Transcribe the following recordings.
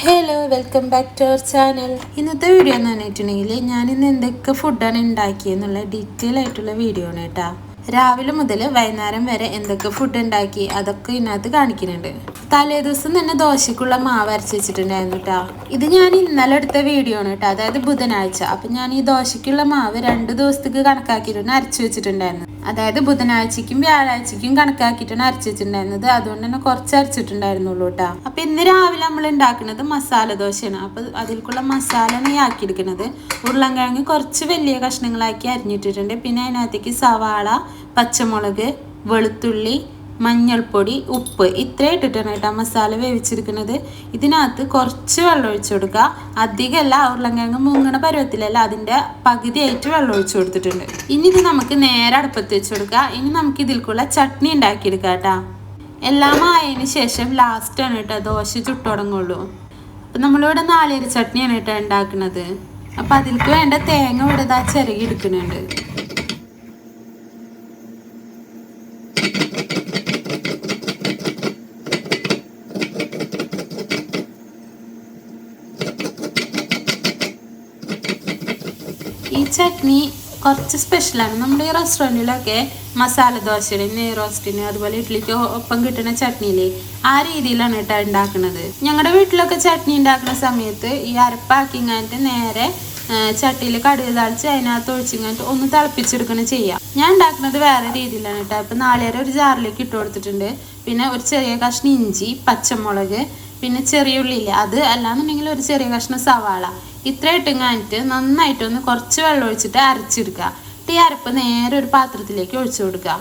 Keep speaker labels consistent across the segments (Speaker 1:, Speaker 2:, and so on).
Speaker 1: Hello welcome back to our channel ഇന്നത്തെ video എന്ന് പറഞ്ഞിട്ടുണ്ടെങ്കിൽ ഞാൻ ഇന്ന് എന്തൊക്കെ ഫുഡാണ് ഉണ്ടാക്കിയെന്നുള്ള ഡീറ്റെയിൽ ആയിട്ടുള്ള വീഡിയോ ആണ് കേട്ടോ. രാവിലെ മുതൽ വൈകുന്നേരം വരെ എന്തൊക്കെ ഫുഡ് ഉണ്ടാക്കി അതൊക്കെ ഇതിനകത്ത് കാണിക്കുന്നുണ്ട്. തലേ ദിവസം തന്നെ ദോശക്കുള്ള മാവ് അരച്ച് വെച്ചിട്ടുണ്ടായിരുന്നു കേട്ടോ ഇത് ഞാൻ ഇന്നലെ എടുത്ത വീഡിയോ ആണ് കേട്ടോ അതായത് ബുധനാഴ്ച. അപ്പം ഞാൻ ഈ ദോശക്കുള്ള മാവ് രണ്ട് ദിവസത്തേക്ക് കണക്കാക്കിയിട്ടുണ്ട് അരച്ച് വെച്ചിട്ടുണ്ടായിരുന്നു. അതായത് ബുധനാഴ്ചയ്ക്കും വ്യാഴാഴ്ചയ്ക്കും കണക്കാക്കിയിട്ടാണ് അരച്ചിട്ടുണ്ടായിരുന്നത് അതുകൊണ്ട് തന്നെ കുറച്ച് അരച്ചിട്ടുണ്ടായിരുന്നുള്ളൂ കേട്ടോ അപ്പൊ ഇന്ന് രാവിലെ നമ്മൾ ഉണ്ടാക്കുന്നത് മസാല ദോശയാണ്. അപ്പൊ അതിൽക്കുള്ള മസാലയാണ് ഈ ആക്കിയെടുക്കുന്നത്. ഉരുളൻകിഴങ്ങ് കുറച്ച് വലിയ കഷ്ണങ്ങളാക്കി അരിഞ്ഞിട്ടിട്ടുണ്ട്. പിന്നെ അതിനകത്തേക്ക് സവാള പച്ചമുളക് വെളുത്തുള്ളി മഞ്ഞൾപ്പൊടി ഉപ്പ് ഇത്രയും ഇട്ടിട്ടാണ് കേട്ടോ മസാല വേവിച്ചിരിക്കുന്നത്. ഇതിനകത്ത് കുറച്ച് വെള്ളം ഒഴിച്ചു കൊടുക്കുക. അധികമല്ല ഉരുളങ്കിഴങ്ങ് മുങ്ങണ പരുവത്തിലല്ല അതിന്റെ പകുതിയായിട്ട് വെള്ളം ഒഴിച്ചു കൊടുത്തിട്ടുണ്ട്. ഇനി ഇത് നമുക്ക് നേരെ അടുപ്പത്ത് വെച്ച് കൊടുക്കുക. ഇനി നമുക്ക് ഇതിൽക്കുള്ള ചട്നി ഉണ്ടാക്കിയെടുക്കാം കേട്ടോ. എല്ലാം ആയതിന് ശേഷം ലാസ്റ്റാണ് കേട്ടോ ദോശ ചുട്ടു തുടങ്ങുള്ളൂ. അപ്പം നമ്മളിവിടെ നാളികേര ചട്നിയാണ് കേട്ടോ ഉണ്ടാക്കുന്നത്. അപ്പം അതിൽക്ക് വേണ്ട തേങ്ങ ഇവിടെ ചിരകി എടുക്കുന്നുണ്ട്. ചട്നി കുറച്ച് സ്പെഷ്യലാണ് നമ്മുടെ ഈ റെസ്റ്റോറന്റിലൊക്കെ മസാല ദോശയുടെ നെയ് റോസ്റ്റിന് അതുപോലെ ഇഡ്ഡലിക്ക് ഒപ്പം കിട്ടുന്ന ചട്നിയില്ലേ? ആ രീതിയിലാണ് കേട്ടോ ഉണ്ടാക്കുന്നത്. ഞങ്ങളുടെ വീട്ടിലൊക്കെ ചട്നി ഉണ്ടാക്കുന്ന സമയത്ത് ഈ അരപ്പാക്കിങ്ങായിട്ട് നേരെ ചട്ടിയിൽ കടുക് തളിച്ച് അതിനകത്ത് ഒഴിച്ചിങ്ങായിട്ട് ഒന്ന് തിളപ്പിച്ചെടുക്കണം ചെയ്യാം. ഞാൻ ഉണ്ടാക്കുന്നത് വേറെ രീതിയിലാണ് കേട്ടോ. ഇപ്പം നാളികേരം ഒരു ജാറിലേക്ക് ഇട്ട് കൊടുത്തിട്ടുണ്ട്. പിന്നെ ഒരു ചെറിയ കഷ്ണം ഇഞ്ചി പച്ചമുളക് പിന്നെ ചെറിയ ഇല്ല അത് അല്ലാന്നുണ്ടെങ്കിൽ ഒരു ചെറിയ കഷ്ണം സവാള. ഇത്ര ഇട്ടുങ്ങാനിട്ട് നന്നായിട്ടൊന്ന് കുറച്ച് വെള്ളം ഒഴിച്ചിട്ട് അരച്ചെടുക്കുക ഈ അരപ്പ് നേരെ ഒരു പാത്രത്തിലേക്ക് ഒഴിച്ചു കൊടുക്കുക.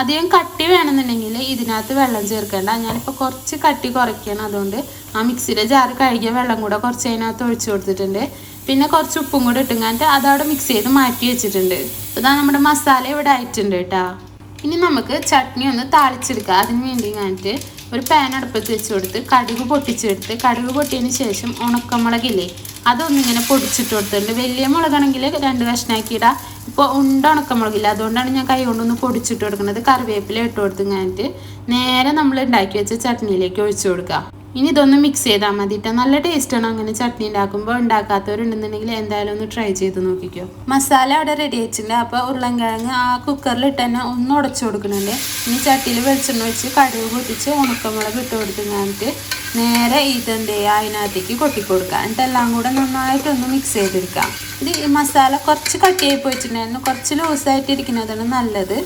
Speaker 1: അധികം കട്ടി വേണമെന്നുണ്ടെങ്കിൽ ഇതിനകത്ത് വെള്ളം ചേർക്കേണ്ട. ഞാനിപ്പോൾ കുറച്ച് കട്ടി കുറയ്ക്കണം അതുകൊണ്ട് ആ മിക്സിയുടെ ജാറ് കഴുകിയ വെള്ളം കൂടെ കുറച്ച് അതിനകത്ത് ഒഴിച്ചു കൊടുത്തിട്ടുണ്ട്. പിന്നെ കുറച്ച് ഉപ്പും കൂടെ ഇട്ടുങ്ങാനിട്ട് അതവിടെ മിക്സ് ചെയ്ത് മാറ്റി വെച്ചിട്ടുണ്ട്. ഇതാ നമ്മുടെ മസാല ഇവിടെ ആയിട്ടുണ്ട് കേട്ടോ. ഇനി നമുക്ക് ചട്നി ഒന്ന് താളിച്ചെടുക്കാം. അതിന് വേണ്ടി ഞാനിട്ട് ഒരു പാൻ അടുപ്പത്ത് വെച്ച് കൊടുത്ത് കടുക് പൊട്ടിച്ചെടുത്ത് കടുക് പൊട്ടിയതിന് ശേഷം ഉണക്കമുളകില്ലേ അതൊന്നിങ്ങനെ പൊടിച്ചിട്ട് കൊടുത്തിട്ടുണ്ട്. വലിയ മുളകാണെങ്കിൽ രണ്ട് കഷ്ണാക്കിയിടാം. ഇപ്പോൾ ഉണ്ട ഉണക്കമുളകില്ല. അതുകൊണ്ടാണ് ഞാൻ കൈ കൊണ്ടൊന്ന് പൊടിച്ചിട്ട് കൊടുക്കുന്നത്. കറിവേപ്പില ഇട്ട് കൊടുത്ത് കഴിഞ്ഞിട്ട് നേരെ നമ്മൾ ഉണ്ടാക്കി വെച്ച ചട്നിയിലേക്ക് ഒഴിച്ചു കൊടുക്കുക. ഇനി ഇതൊന്ന് മിക്സ് ചെയ്താൽ മതി കേട്ടോ നല്ല ടേസ്റ്റാണ് അങ്ങനെ ചട്നി ഉണ്ടാക്കുമ്പോൾ ഉണ്ടാക്കാത്തവരുണ്ടെന്നുണ്ടെങ്കിൽ എന്തായാലും ഒന്ന് ട്രൈ ചെയ്ത് നോക്കിക്കോ. മസാല അവിടെ റെഡി ആയിട്ടുണ്ട്. അപ്പോൾ ഉരുളൻകിഴങ്ങ് ആ കുക്കറിൽ ഇട്ട് തന്നെ ഒന്ന് ഉടച്ചു കൊടുക്കുന്നുണ്ട്. ഇനി ചട്ടിയിൽ വെളിച്ചെണ്ണ ഒഴിച്ച് കടുക് പൊട്ടിച്ച് ഉണക്കമുളക് ഇട്ട് കൊടുത്ത് കഴിഞ്ഞിട്ട് നേരെ ഇതെന്ത് ചെയ്യുക അതിനകത്തേക്ക് കൊട്ടിക്കൊടുക്കുക എന്നിട്ട് എല്ലാം കൂടെ നന്നായിട്ടൊന്ന് മിക്സ് ചെയ്തെടുക്കാം. ഇത് ഈ മസാല കുറച്ച് കട്ടിയായി പോയിട്ടുണ്ടായിരുന്നു കുറച്ച് ലൂസായിട്ട് ഇരിക്കുന്നതാണ് നല്ലത്.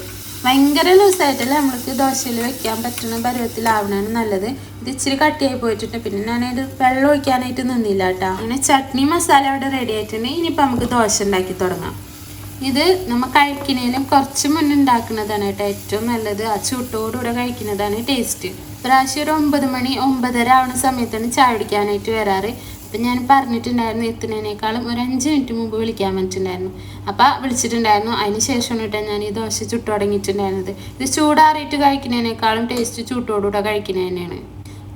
Speaker 1: ഭയങ്കര ലൂസായിട്ടല്ല നമ്മൾക്ക് ദോശയിൽ വെക്കാൻ പറ്റുന്ന പരുവത്തിലാവണമാണ് നല്ലത്. ഇത് ഇച്ചിരി കട്ടിയായി പോയിട്ടുണ്ട്. പിന്നെ ഞാനത് വെള്ളം ഒഴിക്കാനായിട്ട് നിന്നില്ല കേട്ടോ. അങ്ങനെ ചട്നി മസാല അവിടെ റെഡി ആയിട്ടുണ്ട്. ഇനിയിപ്പോൾ നമുക്ക് ദോശ ഉണ്ടാക്കി തുടങ്ങാം. ഇത് നമ്മൾ കഴിക്കുന്നതിലും കുറച്ച് മുന്നേ ഉണ്ടാക്കുന്നതാണ് കേട്ടോ ഏറ്റവും നല്ലത്. ആ ചൂട്ടോടുകൂടെ കഴിക്കുന്നതാണ് ടേസ്റ്റ് പ്രാവശ്യം ഒരു ഒമ്പത് മണി ഒമ്പതര ആവുന്ന സമയത്താണ് ചായ കുടിക്കാനായിട്ട് വരാറ്. അപ്പം ഞാൻ പറഞ്ഞിട്ടുണ്ടായിരുന്നു എത്തുന്നതിനേക്കാളും ഒരു അഞ്ച് മിനിറ്റ് മുമ്പ് വിളിക്കാൻ പറ്റിയിട്ടുണ്ടായിരുന്നു അപ്പം വിളിച്ചിട്ടുണ്ടായിരുന്നു. അതിന് ശേഷമാണ് കേട്ടോ ഞാൻ ഈ ദോശ ചുട്ടു തുടങ്ങിയിട്ടുണ്ടായിരുന്നത്. ഇത് ചൂടാറിയിട്ട് കഴിക്കുന്നതിനേക്കാളും ടേസ്റ്റ് ചൂട്ടോടുകൂടെ കഴിക്കുന്നത് തന്നെയാണ്.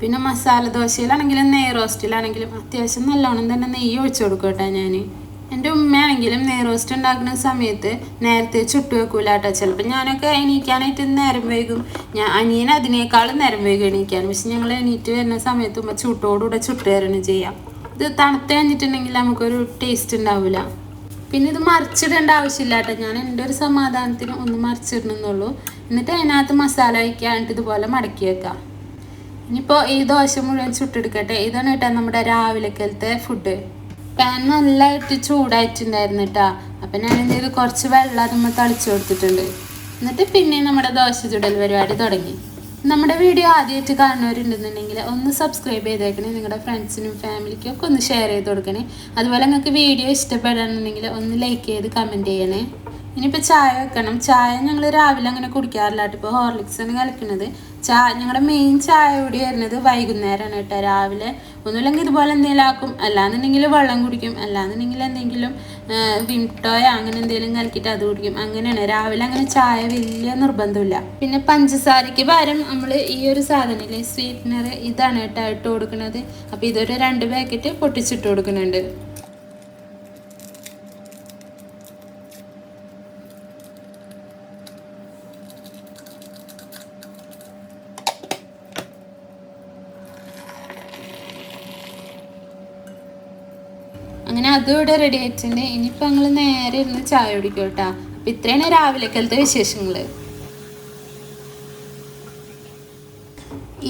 Speaker 1: പിന്നെ മസാല ദോശയിലാണെങ്കിലും നെയ് റോസ്റ്റിലാണെങ്കിലും അത്യാവശ്യം നല്ലോണം തന്നെ നെയ്യ് ഒഴിച്ചു കൊടുക്കും കേട്ടോ ഞാൻ എന്റെ ഉമ്മയാണെങ്കിലും നെയ് റോസ്റ്റ് ഉണ്ടാക്കുന്ന സമയത്ത് നേരത്തെ ചുട്ടു വെക്കൂല കേട്ടോ ചിലപ്പോൾ ഞാനൊക്കെ എണീക്കാനായിട്ട് നേരം വൈകും. ഞാൻ അനിയൻ അതിനേക്കാളും നേരം വൈകും എണീക്കാൻ. പക്ഷെ ഞങ്ങൾ എണീറ്റ് വരുന്ന സമയത്ത് ഉമ്മ ചൂട്ടോടുകൂടെ ചുട്ട് ചെയ്യാം. ഇത് തണുത്ത് കഴിഞ്ഞിട്ടുണ്ടെങ്കിൽ നമുക്കൊരു ടേസ്റ്റ് ഉണ്ടാവില്ല പിന്നെ ഇത് മറിച്ചിടേണ്ട ആവശ്യമില്ല കേട്ടോ. ഞാൻ എന്റെ ഒരു സമാധാനത്തിന് ഒന്ന് മറിച്ചിടണമെന്നുള്ളൂ. എന്നിട്ട് അതിനകത്ത് മസാല വയ്ക്കുക ഇതുപോലെ മടക്കി വെക്കാം ഇനിയിപ്പോൾ ഈ ദോശ മുഴുവൻ ചുട്ടെടുക്കട്ടെ. ഇതാണ് കേട്ടോ നമ്മുടെ രാവിലക്കലത്തെ ഫുഡ് പാൻ നല്ലതായിട്ട് ചൂടായിട്ടുണ്ടായിരുന്നു കേട്ടോ. അപ്പം ചെയ്തു? കുറച്ച് വെള്ളം അതുമ്പോൾ തളിച്ചു കൊടുത്തിട്ടുണ്ട്. എന്നിട്ട് പിന്നെ നമ്മുടെ ദോശ ചുടൽ പരിപാടി തുടങ്ങി. നമ്മുടെ വീഡിയോ ആദ്യമായിട്ട് കാണുന്നവരുണ്ടെന്നുണ്ടെങ്കിൽ ഒന്ന് സബ്സ്ക്രൈബ് ചെയ്തേക്കണേ നിങ്ങളുടെ ഫ്രണ്ട്സിനും ഫാമിലിക്കും ഒക്കെ ഒന്ന് ഷെയർ ചെയ്ത് കൊടുക്കണേ. അതുപോലെ നിങ്ങൾക്ക് വീഡിയോ ഇഷ്ടപ്പെടാനുണ്ടെങ്കിൽ ഒന്ന് ലൈക്ക് ചെയ്ത് കമന്റ് ചെയ്യണേ. ഇനിയിപ്പോൾ ചായ വെക്കണം. ചായ ഞങ്ങൾ രാവിലെ അങ്ങനെ കുടിക്കാറില്ല കേട്ടോ. ഇപ്പോൾ ഹോർലിക്സ് ആണ് ചായ ഞങ്ങളുടെ മെയിൻ ചായ കൂടി വരുന്നത് വൈകുന്നേരമാണ് കേട്ടോ. രാവിലെ ഒന്നുമില്ലെങ്കിൽ ഇതുപോലെ എന്തെങ്കിലും ആക്കും. അല്ലാന്നുണ്ടെങ്കിൽ വെള്ളം കുടിക്കും. അല്ലാന്നുണ്ടെങ്കിൽ എന്തെങ്കിലും വിംടോയോ അങ്ങനെ എന്തെങ്കിലും കലക്കിയിട്ട് അത് കുടിക്കും. അങ്ങനെയാണ്. രാവിലെ അങ്ങനെ ചായ വലിയ നിർബന്ധമില്ല പിന്നെ പഞ്ചസാരയ്ക്ക് പകരം നമ്മൾ ഈ ഒരു സാധനമില്ലേ സ്വീറ്റ്നർ ഇതാണ് കേട്ടോ ഇട്ട് കൊടുക്കുന്നത് അപ്പോൾ ഇതൊരു രണ്ട് പാക്കറ്റ് പൊട്ടിച്ചിട്ട് കൊടുക്കുന്നുണ്ട് അങ്ങനെ അതും റെഡി ആയിട്ടുണ്ട്. ഇനിയിപ്പോൾ ഞങ്ങൾ നേരെ ഇരുന്ന് ചായ കുടിക്കും കേട്ടോ. അപ്പം ഇത്രയാണ് രാവിലേക്കലത്തെ വിശേഷങ്ങൾ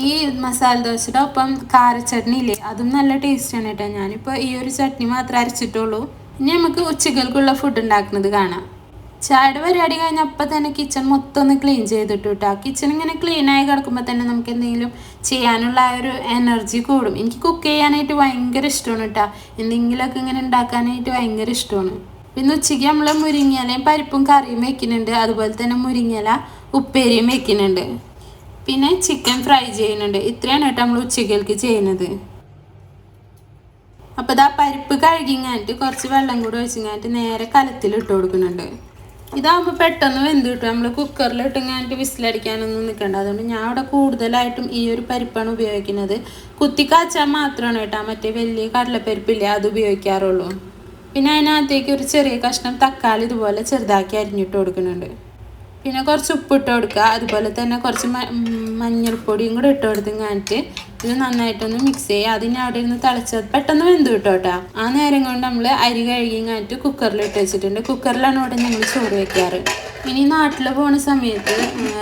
Speaker 1: ഈ മസാല ദോശയുടെ ഒപ്പം കാരച്ചട്നി ഇല്ലേ? അതും നല്ല ടേസ്റ്റാണ് കേട്ടോ. ഞാനിപ്പോൾ ഈ ഒരു ചട്നി മാത്രമേ അരച്ചിട്ടുള്ളൂ. ഇനി നമുക്ക് ഉച്ചകൾക്കുള്ള ഫുഡ് ഉണ്ടാക്കുന്നത് കാണാം. ചായയുടെ പരിപാടി കഴിഞ്ഞാൽ അപ്പം തന്നെ കിച്ചൺ മൊത്തം ഒന്ന് ക്ലീൻ ചെയ്തിട്ടു കേട്ടോ കിച്ചൺ ഇങ്ങനെ ക്ലീനായി കിടക്കുമ്പോൾ തന്നെ നമുക്ക് എന്തെങ്കിലും ചെയ്യാനുള്ള ആ ഒരു എനർജി കൂടും. എനിക്ക് കുക്ക് ചെയ്യാനായിട്ട് ഭയങ്കര ഇഷ്ടമാണ് കേട്ടോ എന്തെങ്കിലുമൊക്കെ ഇങ്ങനെ ഉണ്ടാക്കാനായിട്ട് ഭയങ്കര ഇഷ്ടമാണ്. പിന്നെ ഉച്ചയ്ക്ക് നമ്മൾ മുരിങ്ങയിലയും പരിപ്പും കറിയും വെക്കുന്നുണ്ട്. അതുപോലെ തന്നെ മുരിങ്ങയില ഉപ്പേരിയും വെക്കുന്നുണ്ട്. പിന്നെ ചിക്കൻ ഫ്രൈ ചെയ്യുന്നുണ്ട്. ഇത്രയാണ് കേട്ടോ നമ്മൾ ഉച്ചക്കലേക്ക് ചെയ്യുന്നത്. അപ്പോൾ ഇതാ പരിപ്പ് കഴുകിങ്ങായിട്ട് കുറച്ച് വെള്ളം കൂടി ഒഴിച്ചിങ്ങായിട്ട് നേരെ കലത്തിൽ ഇട്ട് കൊടുക്കുന്നുണ്ട്. ഇതാകുമ്പോൾ പെട്ടെന്ന് വെന്ത് കിട്ടും. നമ്മൾ കുക്കറിൽ ഇങ്ങനെ വിസിലടിക്കാനൊന്നും നിൽക്കണ്ട അതുകൊണ്ട് ഞാൻ അവിടെ കൂടുതലായിട്ടും ഈ ഒരു പരിപ്പാണ് ഉപയോഗിക്കുന്നത്. കുത്തി കാച്ചാൽ മാത്രമാണ് കേട്ടോ. മറ്റേ വലിയ കടലപ്പരിപ്പില്ലേ അത് ഉപയോഗിക്കാറുള്ളൂ. പിന്നെ അതിനകത്തേക്ക് ഒരു ചെറിയ കഷ്ണം തക്കാളി ഇതുപോലെ ചെറുതാക്കി അരിഞ്ഞിട്ട് കൊടുക്കുന്നുണ്ട്. പിന്നെ കുറച്ച് ഉപ്പിട്ട് കൊടുക്കുക. അതുപോലെ തന്നെ കുറച്ച് മഞ്ഞൾപ്പൊടിയും കൂടെ ഇട്ട് കൊടുത്ത് ഇത് നന്നായിട്ടൊന്ന് മിക്സ് ചെയ്യുക അതിന് അവിടെ ഇരുന്ന് തിളച്ചത് പെട്ടെന്ന് വെന്ത് കിട്ടോട്ടാ. ആ നേരം കൊണ്ട് നമ്മൾ അരി കഴുകി കഴിഞ്ഞിട്ട് കുക്കറിൽ ഇട്ട് വെച്ചിട്ടുണ്ട്. കുക്കറിലാണ് ഇവിടെ ഞങ്ങൾ ചോറ് വെക്കാറ്. ഇനി നാട്ടിൽ പോണ സമയത്ത്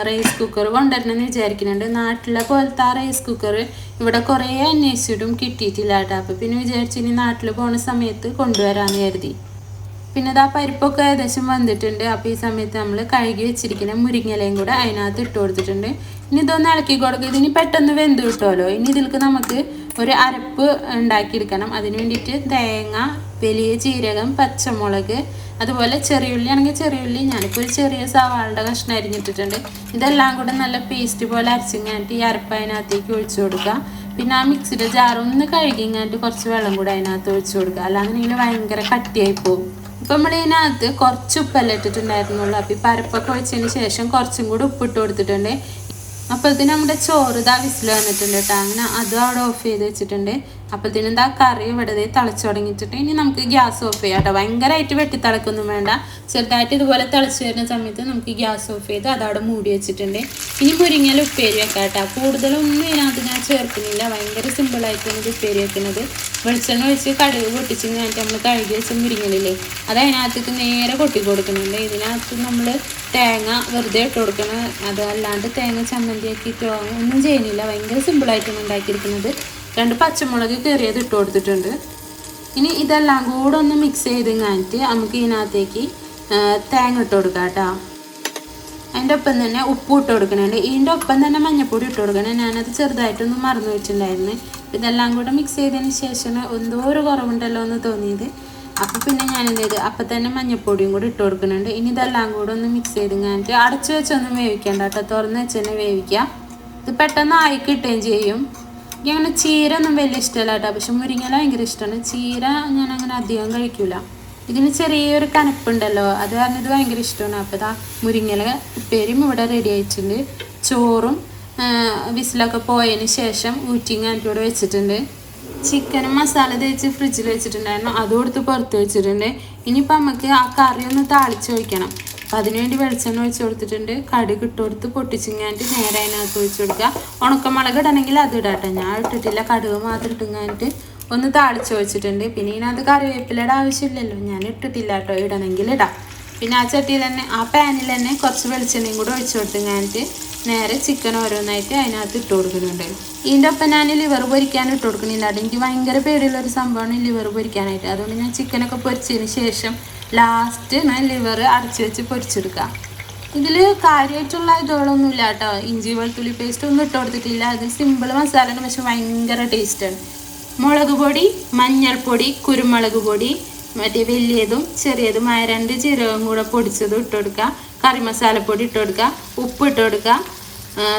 Speaker 1: റൈസ് കുക്കർ കൊണ്ടുവരണമെന്ന് വിചാരിക്കുന്നുണ്ട്. നാട്ടിലെ പോലത്തെ ആ റൈസ് കുക്കർ ഇവിടെ കുറേ അന്വേഷിച്ചിട്ടും കിട്ടിയിട്ടില്ല കേട്ടോ അപ്പോൾ പിന്നെ വിചാരിച്ചു ഇനി നാട്ടിൽ പോണ സമയത്ത് കൊണ്ടുവരാമെന്ന് കരുതി. പിന്നെ ഇതാ പരിപ്പൊക്കെ ഏകദേശം വന്നിട്ടുണ്ട്. അപ്പോൾ ഈ സമയത്ത് നമ്മൾ കഴുകി വെച്ചിരിക്കുന്ന മുരിങ്ങലയും കൂടെ അതിനകത്ത് ഇട്ട് കൊടുത്തിട്ടുണ്ട്. ഇനി ഇതൊന്ന് ഇളക്കി കൊടുക്കുക ഇതിന് പെട്ടെന്ന് വെന്ത് കിട്ടുമല്ലോ ഇനി ഇതിൽക്ക് നമുക്ക് ഒരു അരപ്പ് ഉണ്ടാക്കിയെടുക്കണം. അതിന് വേണ്ടിയിട്ട് തേങ്ങ വലിയ ജീരകം പച്ചമുളക് അതുപോലെ ചെറിയുള്ളി ആണെങ്കിൽ ചെറിയുള്ളി ഞാനിപ്പോൾ ഒരു ചെറിയ സവാളുടെ കഷ്ണം അരിഞ്ഞിട്ടിട്ടുണ്ട്. ഇതെല്ലാം കൂടെ നല്ല പേസ്റ്റ് പോലെ അരച്ചിങ്ങാണ്ട് ഈ അരപ്പ് അതിനകത്തേക്ക് ഒഴിച്ചു കൊടുക്കുക. പിന്നെ ആ മിക്സിയുടെ ജാർ ഒന്ന് കഴുകിങ്ങായിട്ട് കുറച്ച് വെള്ളം കൂടെ അതിനകത്ത് ഒഴിച്ചു കൊടുക്കുക. അല്ലാന്നുണ്ടെങ്കിൽ ഭയങ്കര കട്ടിയായി പോകും. ഇപ്പം നമ്മൾ ഇതിനകത്ത് കുറച്ച് ഉപ്പല്ല ഇട്ടിട്ടുണ്ടായിരുന്നുള്ളൂ അപ്പം ഈ പരപ്പൊക്കെ വെച്ചതിന് ശേഷം കുറച്ചും കൂടി ഉപ്പിട്ട് കൊടുത്തിട്ടുണ്ട്. അപ്പോഴത്തേന് നമ്മുടെ ചോറ് ദാ വിസിൽ വന്നിട്ടുണ്ട് കേട്ടോ. അങ്ങനെ അതും അവിടെ ഓഫ് ചെയ്ത് വെച്ചിട്ടുണ്ട്. അപ്പോഴത്തേനും എന്താ കറി ഇവിടെ തിളച്ചു തുടങ്ങിയിട്ടുണ്ട്. ഇനി നമുക്ക് ഗ്യാസ് ഓഫ് ചെയ്യാം കേട്ടോ. ഭയങ്കരമായിട്ട് വെട്ടി തിളക്കൊന്നും വേണ്ട. ചെറുതായിട്ട് ഇതുപോലെ തിളച്ച് വരുന്ന സമയത്ത് നമുക്ക് ഗ്യാസ് ഓഫ് ചെയ്ത് അതവിടെ മൂടി വെച്ചിട്ടുണ്ട്. ഇനി മുരിങ്ങയിൽ ഉപ്പേരി വെക്കാം കേട്ടോ. കൂടുതലൊന്നും ഇതിനകത്ത് ഞാൻ ചേർക്കുന്നില്ല. ഭയങ്കര സിമ്പിളായിട്ടാണ് ഇത് ഉപ്പേരി വെക്കുന്നത്. വെളിച്ചെണ്ണ ഒഴിച്ച് കടുക് പൊട്ടിച്ച് കഴിഞ്ഞിട്ട് നമ്മൾ കഴുകി വെച്ച മുരിങ്ങലില്ലേ അത് അതിനകത്തേക്ക് നേരെ കൊട്ടി കൊടുക്കുന്നുണ്ട്. ഇതിനകത്ത് നമ്മൾ തേങ്ങ വെറുതെ ഇട്ട് കൊടുക്കണം. അതല്ലാണ്ട് തേങ്ങ ചമ്മന്തിയാക്കിയിട്ടോ ഒന്നും ചെയ്യുന്നില്ല. ഭയങ്കര സിമ്പിളായിട്ടാണ് ഉണ്ടാക്കിയിരിക്കുന്നത്. രണ്ട് പച്ചമുളക് കയറിയത് ഇട്ട് കൊടുത്തിട്ടുണ്ട്. ഇനി ഇതെല്ലാം കൂടെ ഒന്ന് മിക്സ് ചെയ്ത് കഴിഞ്ഞിട്ട് നമുക്ക് ഇതിനകത്തേക്ക് തേങ്ങ ഇട്ട് കൊടുക്കാം കേട്ടോ. അതിന്റെ ഒപ്പം തന്നെ ഉപ്പ് ഇട്ട് കൊടുക്കണുണ്ട് ഇതിന്റെ ഒപ്പം തന്നെ മഞ്ഞപ്പൊടി ഇട്ട് കൊടുക്കണം ഞാനത് ചെറുതായിട്ടൊന്ന് മറന്നു വെച്ചിട്ടുണ്ടായിരുന്നു. ഇതെല്ലാം കൂടെ മിക്സ് ചെയ്തതിന് ശേഷം എന്തോ ഒരു കുറവുണ്ടല്ലോ എന്ന് തോന്നിയത്. അപ്പോൾ പിന്നെ ഞാൻ എന്ത് ചെയ്ത് അപ്പം തന്നെ മഞ്ഞൾപ്പൊടിയും കൂടി ഇട്ട് കൊടുക്കുന്നുണ്ട്. ഇനി ഇതെല്ലാം കൂടെ ഒന്ന് മിക്സ് ചെയ്ത് കഴിഞ്ഞിട്ട് അടച്ചു വെച്ചൊന്നും വേവിക്കണ്ട കേട്ടോ. തുറന്ന് വെച്ച് തന്നെ വേവിക്കുക ഇത് പെട്ടെന്ന് ആയി കിട്ടുകയും ചെയ്യും. എനിക്ക് അങ്ങനെ ചീര ഒന്നും വലിയ ഇഷ്ടമല്ല കേട്ടോ പക്ഷെ മുരിങ്ങല ഭയങ്കര ഇഷ്ടമാണ്. ചീര ഞാൻ അങ്ങനെ അധികം കഴിക്കൂല. ഇതിന് ചെറിയൊരു കനപ്പുണ്ടല്ലോ. അത് കാരണം ഇത് ഭയങ്കര ഇഷ്ടമാണ്. അപ്പോൾ ഇതാ മുരിങ്ങല ഉപ്പേരിയും ഇവിടെ റെഡി ആയിട്ടുണ്ട്. ചോറും വിസിലൊക്കെ പോയതിന് ശേഷം ഊറ്റിങ് കൂടെ വെച്ചിട്ടുണ്ട്. ചിക്കനും മസാല തേച്ച് ഫ്രിഡ്ജിൽ വെച്ചിട്ടുണ്ടായിരുന്നു. അതും കൊടുത്ത് പുറത്ത് വെച്ചിട്ടുണ്ട്. ഇനിയിപ്പോൾ നമുക്ക് ആ കറി ഒന്ന് താളിച്ച് വയ്ക്കണം അപ്പം അതിനുവേണ്ടി വെളിച്ചെണ്ണ ഒഴിച്ച് കൊടുത്തിട്ടുണ്ട്. കടി ഇട്ട് കൊടുത്ത് പൊട്ടിച്ചിങ്ങാണ്ട് നേരെ അതിനകത്ത് ഒഴിച്ച് കൊടുക്കുക. ഉണക്കമുളക് ഇടണമെങ്കിൽ അത് ഇടാട്ടോ ഞാൻ ഇട്ടിട്ടില്ല. കടുക് മാത്രം ഇട്ടുങ്ങാണ്ട് ഒന്ന് താളിച്ച് വെച്ചിട്ടുണ്ട്. പിന്നെ ഇതിനകത്ത് കറിവേപ്പിലയുടെ ആവശ്യമില്ലല്ലോ. ഞാൻ ഇട്ടിട്ടില്ല കേട്ടോ. ഇടണമെങ്കിൽ ഇടാം. പിന്നെ ആ ചട്ടിയിൽ തന്നെ ആ പാനിൽ തന്നെ കുറച്ച് വെളിച്ചെണ്ണയും കൂടെ ഒഴിച്ചു കൊടുത്തുങ്ങാണ്ട് നേരെ ചിക്കൻ ഓരോന്നായിട്ട് അതിനകത്ത് ഇട്ട് കൊടുക്കുന്നുണ്ട്. ഇതിന്റെ ഒപ്പം ഞാൻ ലിവർ പൊരിക്കാൻ ഇട്ട് കൊടുക്കുന്നില്ല. എനിക്ക് ഭയങ്കര പേടിയുള്ളൊരു സംഭവമാണ് ലിവർ പൊരിക്കാനായിട്ട്. അതുകൊണ്ട് ഞാൻ ചിക്കനൊക്കെ പൊരിച്ചതിന് ശേഷം ലാസ്റ്റ് ഞാൻ ലിവർ അടച്ച് വെച്ച് പൊരിച്ചെടുക്കുക. ഇതിൽ കാര്യമായിട്ടുള്ള ഇതുകളൊന്നുമില്ല കേട്ടോ. ഇഞ്ചി വെളുത്തുള്ളി പേസ്റ്റ് ഒന്നും ഇട്ട് കൊടുത്തിട്ടില്ല. അത് സിമ്പിൾ മസാലയാണ് പക്ഷെ ഭയങ്കര ടേസ്റ്റാണ് മുളക് പൊടി മഞ്ഞൾപ്പൊടി കുരുമുളക് പൊടി മറ്റേ വലിയതും ചെറിയതുമായ രണ്ട് ജീരകം കൂടെ പൊടിച്ചതും ഇട്ട് കൊടുക്കുക. കറി മസാലപ്പൊടി ഇട്ട് കൊടുക്കുക. ഉപ്പ് ഇട്ട് കൊടുക്കുക.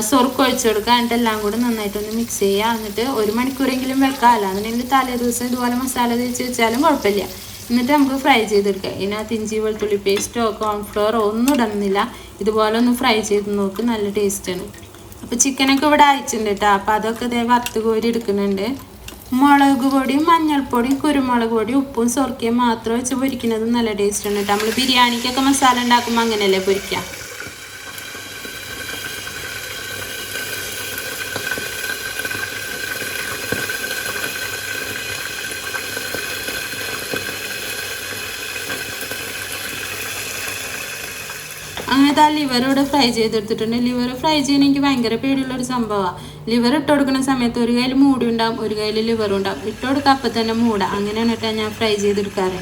Speaker 1: സൊറുക്ക് ഒഴിച്ചു കൊടുക്കുക. എന്നിട്ട് എല്ലാം കൂടെ നന്നായിട്ടൊന്ന് മിക്സ് ചെയ്യുക. എന്നിട്ട് ഒരു മണിക്കൂറെങ്കിലും വെക്കാം അല്ലാന്നുണ്ടെങ്കിൽ തലേ ദിവസം ഇതുപോലെ മസാല തേച്ച് വെച്ചാലും കുഴപ്പമില്ല. എന്നിട്ട് നമുക്ക് ഫ്രൈ ചെയ്തെടുക്കാം. ഇതിനകത്ത് ഇഞ്ചി വെളുത്തുള്ളി പേസ്റ്റോ കോൺഫ്ലോറോ ഒന്നും ഇടുന്നില്ല ഇതുപോലെ ഒന്ന് ഫ്രൈ ചെയ്ത് നോക്ക് നല്ല ടേസ്റ്റാണ് അപ്പോൾ ചിക്കനൊക്കെ ഇവിടെ അയച്ചിട്ടുണ്ട് കേട്ടോ. അപ്പോൾ അതൊക്കെ ഇതേ വറുത്ത് കോരി എടുക്കുന്നുണ്ട്. മുളക് പൊടിയും മഞ്ഞൾപ്പൊടിയും കുരുമുളക് പൊടിയും ഉപ്പും സ്വർക്കിയും മാത്രം വെച്ച് പൊരിക്കുന്നത് നല്ല ടേസ്റ്റാണ് കേട്ടോ. നമ്മൾ ബിരിയാണിക്കൊക്കെ മസാല ഉണ്ടാക്കുമ്പോൾ അങ്ങനെയല്ലേ പൊരിക്കുക അങ്ങനത്തെ ആ ലിവർ ഇവിടെ ഫ്രൈ ചെയ്തെടുത്തിട്ടുണ്ട്. ലിവർ ഫ്രൈ ചെയ്യാൻ എനിക്ക് ഭയങ്കര പേടിയുള്ളൊരു സംഭവമാണ് ലിവർ ഇട്ട് കൊടുക്കുന്ന സമയത്ത് ഒരു കയ്യിൽ മൂടി ഉണ്ടാവും ഒരു കയ്യിൽ ലിവർ ഉണ്ടാവും. ഇട്ട് കൊടുക്കുക അപ്പം തന്നെ മൂടാം. അങ്ങനെയാണ് കേട്ടോ ഞാൻ ഫ്രൈ ചെയ്തെടുക്കാറ്.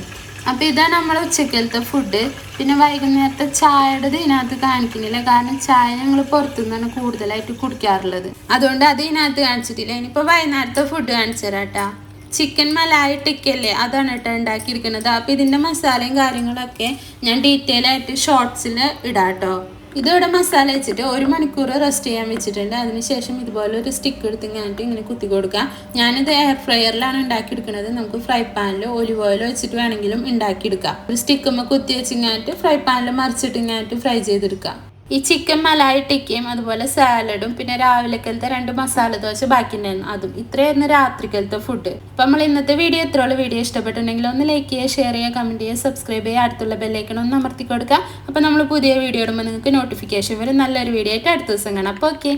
Speaker 1: അപ്പോൾ ഇതാണ് നമ്മൾ ഉച്ചക്കലത്തെ ഫുഡ് പിന്നെ വൈകുന്നേരത്തെ ചായയുടെ ഇതിനകത്ത് കാണിക്കുന്നില്ല. കാരണം ചായ ഞങ്ങൾ പുറത്തുനിന്നാണ് കൂടുതലായിട്ട് കുടിക്കാറുള്ളത്. അതുകൊണ്ട് അത് ഇതിനകത്ത് കാണിച്ചിട്ടില്ല. ഇനിയിപ്പോൾ വൈകുന്നേരത്തെ ഫുഡ് കാണിച്ചു തരാം ചിക്കൻ മലായി ടിക്കല്ലേ അതാണ് കേട്ടോ ഉണ്ടാക്കിയിരിക്കുന്നത് അപ്പോൾ ഇതിന്റെ മസാലയും കാര്യങ്ങളൊക്കെ ഞാൻ ഡീറ്റെയിൽ ആയിട്ട് ഷോർട്സിൽ ഇടാട്ടോ. കേട്ടോ ഇതിവിടെ മസാല വെച്ചിട്ട് ഒരു മണിക്കൂർ റെസ്റ്റ് ചെയ്യാൻ വെച്ചിട്ടുണ്ട്. അതിനുശേഷം ഇതുപോലെ ഒരു സ്റ്റിക്ക് എടുത്ത് ഇങ്ങനെയിട്ട് ഇങ്ങനെ കുത്തി കൊടുക്കുക ഞാനിത് എയർ ഫ്രയറിലാണ് ഉണ്ടാക്കിയെടുക്കുന്നത് നമുക്ക് ഫ്രൈ പാനിൽ ഒലിവ് ഓയിൽ വെച്ചിട്ട് വേണമെങ്കിലും ഉണ്ടാക്കിയെടുക്കാം ഒരു സ്റ്റിക്കുമ്പോൾ കുത്തി വെച്ച് ഇങ്ങായിട്ട് ഫ്രൈ പാനിൽ മറിച്ചിട്ട് ഇങ്ങായിട്ട് ഫ്രൈ ചെയ്തെടുക്കാം. ഈ ചിക്കൻ മലായി ടിക്കയും അതുപോലെ സാലഡും പിന്നെ രാവിലെക്കലത്തെ രണ്ട് മസാല ദോശ ബാക്കി ഉണ്ടായിരുന്നു അതും ഇത്രയായിരുന്നു രാത്രിക്കലത്തെ ഫുഡ് അപ്പം നമ്മൾ ഇന്നത്തെ വീഡിയോ ഇത്രയുള്ള. വീഡിയോ ഇഷ്ടപ്പെട്ടുണ്ടെങ്കിൽ ഒന്ന് ലൈക്ക് ചെയ്യുക ഷെയർ ചെയ്യുക കമന്റ് ചെയ്യുക സബ്സ്ക്രൈബ് ചെയ്യുക അടുത്തുള്ള ബെല്ലൈക്കൺ ഒന്ന് അമർത്തി കൊടുക്കുക. അപ്പോൾ നമ്മൾ പുതിയ വീഡിയോ ഇടുമ്പോൾ നിങ്ങൾക്ക് നോട്ടിഫിക്കേഷൻ വരും. നല്ലൊരു വീഡിയോ ആയിട്ട് അടുത്ത ദിവസം കാണാം. അപ്പോൾ ഓക്കെ